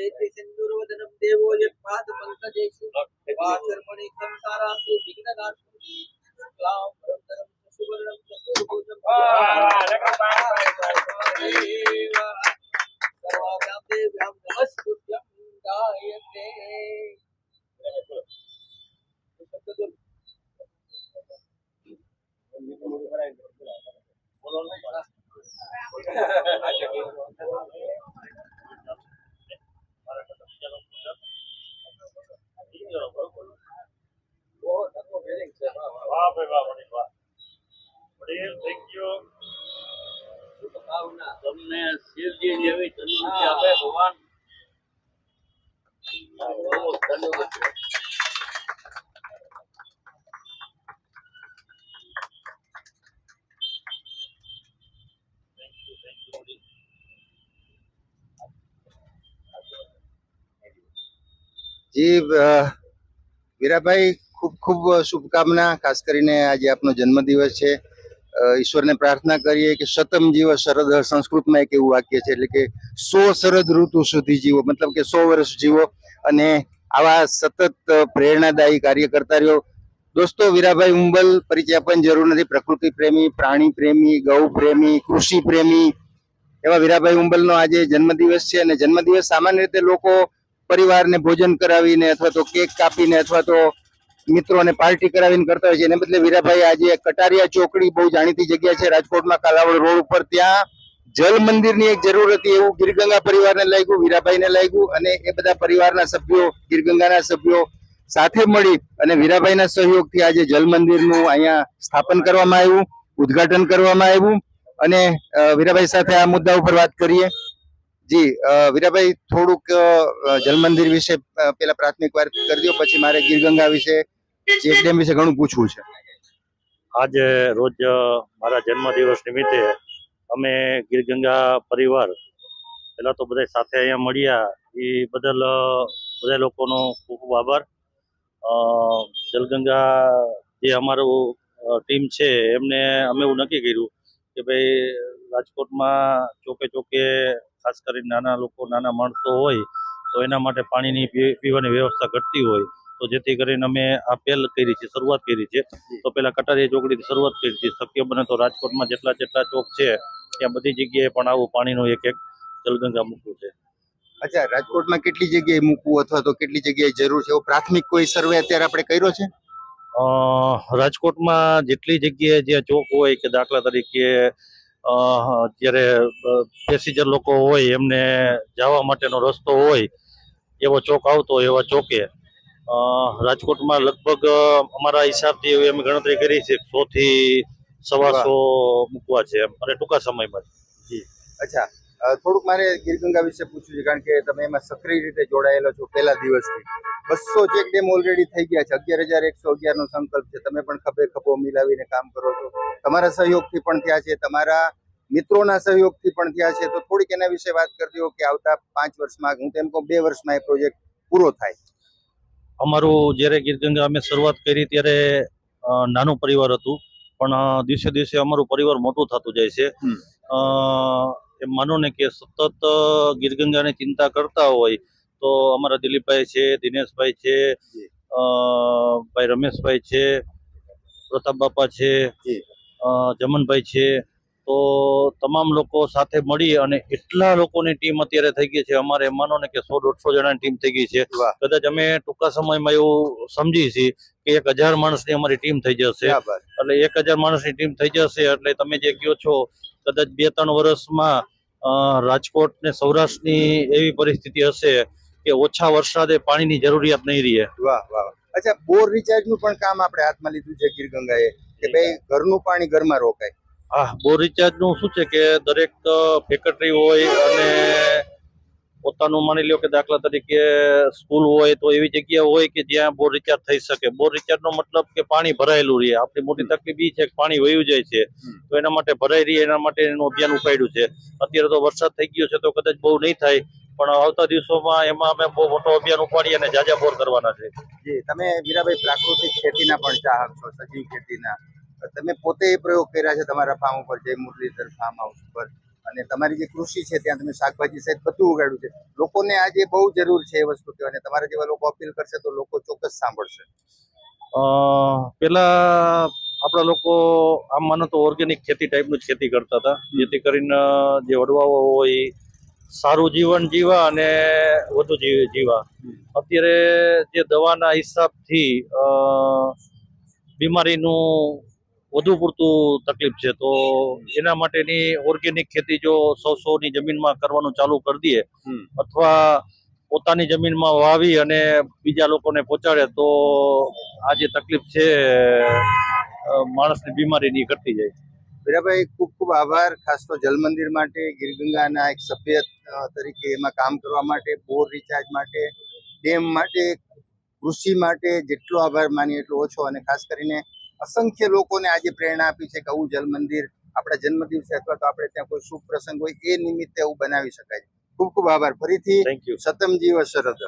નયતિ સિંદુરવદનમ દેવો યત્પાદ પંકજેષુ વાચર્મણિ સંસારાસુ વિઘ્નનાશુ ક્લામ પરમતરમ સુવર્ણમ ચતુર્ભુજમ. સર્વાભ્યામ દેવ્યામ નમસ્તુભ્યમ ગાયતે વાહ ભાઈ વાહ વડીલ વાહ વડીલ થેન્ક યુ જી વીરાભાઈ ખૂબ ખૂબ શુભકામના ખાસ કરીને આજે આપનો જન્મદિવસ છે. ઈશ્વરને પ્રાર્થના કરીએ કે સતમ જીવ શરદ સંસ્કૃતમાં એક એવું વાક્ય છે એટલે કે સો શરદ ઋતુ સુધી જીવો. મતલબ કે સો વર્ષ જીવો અને આવા સતત પ્રેરણાદાયી કાર્ય કરતા રહ્યો દોસ્તો, વીરાભાઈ ઉંબલ પરિચય પણ જરૂર નથી. પ્રકૃતિ પ્રેમી, પ્રાણી પ્રેમી, ગૌ પ્રેમી, કૃષિ પ્રેમી. એવા વીરાભાઈ ઉંબલનો આજે જન્મદિવસ છે અને જન્મદિવસ સામાન્ય રીતે લોકો પરિવારને ભોજન કરાવીને અથવા તો કેક કાપીને અથવા તો મિત્રોને પાર્ટી કરાવીને કરતા હોય છે. એને બદલે વીરાભાઈ આજે કટારિયા ચોકડી બહુ જાણીતી જગ્યા છે રાજકોટમાં કાલાવડ રોડ ઉપર. ત્યાં જલ મંદિરની એક જરૂર હતી. એવું ગીરગંગા પરિવારને લાગ્યું, વીરાભાઈને લાગ્યું અને એ બધા પરિવારના સભ્યો, ગીરગંગાના સભ્યો સાથે મળી અને વીરાભાઈના સહયોગથી આજે જલ મંદિરનું અહીંયા સ્થાપન કરવામાં આવ્યું, ઉદ્ઘાટન કરવામાં આવ્યું. અને વીરાભાઈ સાથે આ મુદ્દા ઉપર વાત કરીએ. જી વીરાભાઈ થોડુંક જલ મંદિર વિશે પેલા પ્રાથમિક વાત કરી દો, પછી મારે ગીરગંગા વિશે ચેક ડેમ વિશે ઘણું પૂછવું છે. આજે રોજ મારા જન્મદિવસ નિમિત્તે અમે ગીરગંગા પરિવાર, પહેલાં તો બધા સાથે અહીંયા મળ્યા. એ બદલ બધા લોકોનો ખૂબ ખૂબ આભાર. જલગંગા જે અમારું ટીમ છે, એમને અમે એવું નક્કી કર્યું કે ભાઈ રાજકોટમાં ચોકે ચોકે ખાસ કરીને નાના લોકો, નાના માણસો હોય, તો એના માટે પાણીની પીવાની વ્યવસ્થા ઘટતી હોય. તો જેથી કરીને અમે આ પહેલ કરી છે શરૂઆત કરી છે. તો પહેલાં કટારીયા ચોકડીથી શરૂઆત કરી છે. શક્ય બને તો રાજકોટમાં જેટલા જેટલા ચોક છે ત્યાં બધી જગ્યાએ પણ આવું પાણીનું એક એક જલગંગા મૂકવું છે. અચ્છા રાજકોટમાં કેટલી જગ્યાએ મૂકવું અથવા તો કેટલી જગ્યાએ જરૂર છે? એવો પ્રાથમિક કોઈ સર્વે અત્યારે આપણે કર્યો છે? રાજકોટમાં જેટલી જગ્યાએ જ્યાં ચોક હોય કે દાખલા તરીકે જ્યારે પેસેન્જર લોકો હોય એમને જવા માટેનો રસ્તો હોય એવો ચોક આવતો હોય એવા ચોકે. રાજકોટમાં લગભગ અમારા હિસાબથી એવી અમે ગણતરી કરી છે સો થી સવાસો મૂકવા છે અને ટૂંકા સમયમાં જી. અચ્છા થોડુંક મારે ગીરગંગા વિશે પૂછવું છે, કારણ કે તમે એમાં સક્રિય રીતે જોડાયેલો છો પહેલા દિવસથી. બસો ચેક ડેમ ઓલરેડી થઈ ગયા છે, અગિયાર હજાર એકસો અગિયાર નો સંકલ્પ છે, તમે પણ ખભે ખભો મિલાવીને કામ કરો છો. તમારા સહયોગથી પણ થયા છે, તમારા મિત્રોના સહયોગથી પણ થયા છે, તો થોડીક એના વિશે વાત કરજો કે આવતા પાંચ વર્ષમાં, હું તેમ કહું બે વર્ષમાં એ પ્રોજેક્ટ પૂરો થાય. અમારું જ્યારે ગીરગંગા અમે શરૂઆત કરી ત્યારે નાનું પરિવાર હતું. પણ દિવસે દિવસે અમારું પરિવાર મોટું થતું જાય છે. એમ માનો ને કે સતત ગીરગંગાની ચિંતા કરતા હોય તો અમારા દિલીપભાઈ છે દિનેશભાઈ છે ભાઈ રમેશભાઈ છે પ્રતાપ બાપા છે જમનભાઈ છે તો તમામ લોકો સાથે મળી અને એટલા લોકોની ટીમ અત્યારે થઈ ગઈ છે. અમારે માનો ને કે સો દોઢસો જણાની ટીમ થઈ ગઈ છે. કદાચ અમે ટૂંકા સમયમાં એવું સમજી છીએ કે એક હજાર માણસની અમારી ટીમ થઈ જશે. એટલે એક હજાર માણસની ટીમ થઈ જશે એટલે તમે જે કહો છો કદાચ બે ત્રણ વર્ષમાં રાજકોટ ને સૌરાષ્ટ્રની એવી પરિસ્થિતિ હશે કે ઓછા વરસાદે પાણીની જરૂરિયાત નહીં રહે. વાહ વાહ. અચ્છા બોર રિચાર્જનું પણ કામ આપણે હાથમાં લીધું છે ગીરગંગાએ કે ભાઈ ઘરનું પાણી ઘરમાં રોકાય. હા બોર રિચાર્જનું શું છે કે દરેક ફેકટરી હોય અને પોતાનું માની લ્યો કે દાખલા તરીકે સ્કૂલ હોય તો એવી જગ્યા હોય કે જ્યાં બોર રિચાર્જ થઈ શકે. બોર રિચાર્જનો મતલબ કે પાણી ભરાયેલું રહે. આપણી મોટી તકલીફ એ છે કે પાણી વયું જાય છે. તો એના માટે ભરાઈ રહે એના માટે એનું અભિયાન ઉપાડ્યું છે. અત્યારે તો વરસાદ થઈ ગયો છે તો કદાચ બહુ નહીં થાય પણ આવતા દિવસોમાં એમાં અમે બહુ મોટો અભિયાન ઉપાડી અને જાજા બોર કરવાના છે. જી તમે વીરાભાઈ પ્રાકૃતિક ખેતીના પણ ચાહક છો સજીવ ખેતીના. તમે પોતે એ પ્રયોગ કર્યા છે તમારા ફાર્મ ઉપર જય મુરલીધર ફાર્મ હાઉસ ઉપર. અને તમારી જે કૃષિ છે ત્યાં તમે શાકભાજી સહિત બધું ઉગાડ્યું છે. લોકોને આજે બહુ જરૂર છે એ વસ્તુ કહેવાય તમારા જેવા લોકો અપીલ કરશે તો લોકો ચોક્કસ સાંભળશે. પેલા આપણા લોકો આમ માનો તો ઓર્ગેનિક ખેતી ટાઈપનું જ ખેતી કરતા હતા. જેથી કરીને જે વડવાઓ હોય સારું જીવન જીવા અને વધુ જી- જીવા. અત્યારે જે દવાના હિસાબથી બીમારીનું વધુ પૂરતું તકલીફ છે તો એના માટેની ઓર્ગેનિક ખેતી જો સો સોની જમીનમાં કરવાનું ચાલુ કરી દઈએ અથવા પોતાની જમીનમાં વાવી અને બીજા લોકોને પહોંચાડે તો આ જે તકલીફ છે માણસની બીમારીની ઘટતી જાય. વીરાભાઈ ખૂબ ખૂબ આભાર. ખાસ તો જલ મંદિર માટે ગીરગંગાના એક સભ્ય તરીકે એમાં કામ કરવા માટે બોર રિચાર્જ માટે ડેમ માટે કૃષિ માટે જેટલો આભાર માનીએ એટલો ઓછો. અને ખાસ કરીને અસંખ્ય લોકોને આજે પ્રેરણા આપી છે કે આવું જલ મંદિર આપણા જન્મદિવસે અથવા તો આપણે ત્યાં કોઈ શુભ પ્રસંગ હોય એ નિમિત્તે એવું બનાવી શકાય. ખૂબ ખૂબ આભાર. ફરીથી સતમ જીવ શરદ